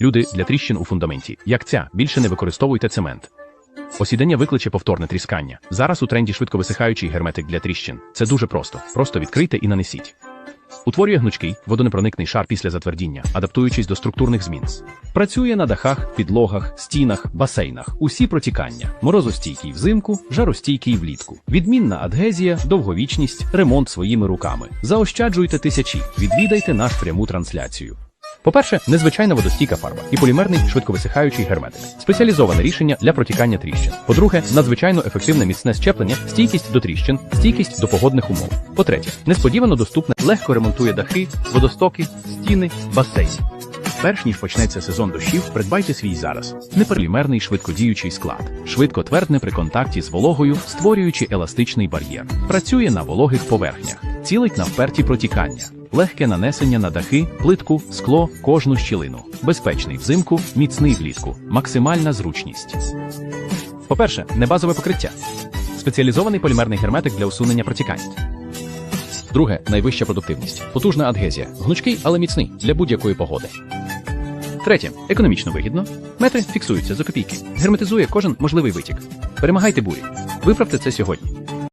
Люди для тріщин у фундаменті. Як ця, більше не використовуйте цемент. Осідання викличе повторне тріскання. Зараз у тренді швидко висихаючий герметик для тріщин. Це дуже просто. Просто відкрийте і нанесіть. Утворює гнучкий, водонепроникний шар після затвердіння, адаптуючись до структурних змін. Працює на дахах, підлогах, стінах, басейнах. Усі протікання. Морозостійкий взимку, жаростійкий влітку. Відмінна адгезія, довговічність, ремонт своїми руками. Заощаджуйте тисячі. Відвідайте наш пряму трансляцію. По-перше, незвичайна водостійка фарба і полімерний швидковисихаючий герметик. Спеціалізоване рішення для протікання тріщин. По-друге, надзвичайно ефективне міцне щеплення, стійкість до тріщин, стійкість до погодних умов. По-третє, несподівано доступне, легко ремонтує дахи, водостоки, стіни, басейни. Перш ніж почнеться сезон дощів, придбайте свій зараз. Неполімерний швидкодіючий склад, швидко твердне при контакті з вологою, створюючи еластичний бар'єр. Працює на вологих поверхнях, цілить на вперті протікання. Легке нанесення на дахи, плитку, скло, кожну щілину. Безпечний взимку, міцний влітку, максимальна зручність. По-перше, небазове покриття. Спеціалізований полімерний герметик для усунення протікань. Друге найвища продуктивність. Потужна адгезія. Гнучкий, але міцний для будь-якої погоди. Третє економічно вигідно. Метри фіксуються за копійки. Герметизує кожен можливий витік. Перемагайте бурі. Виправте це сьогодні.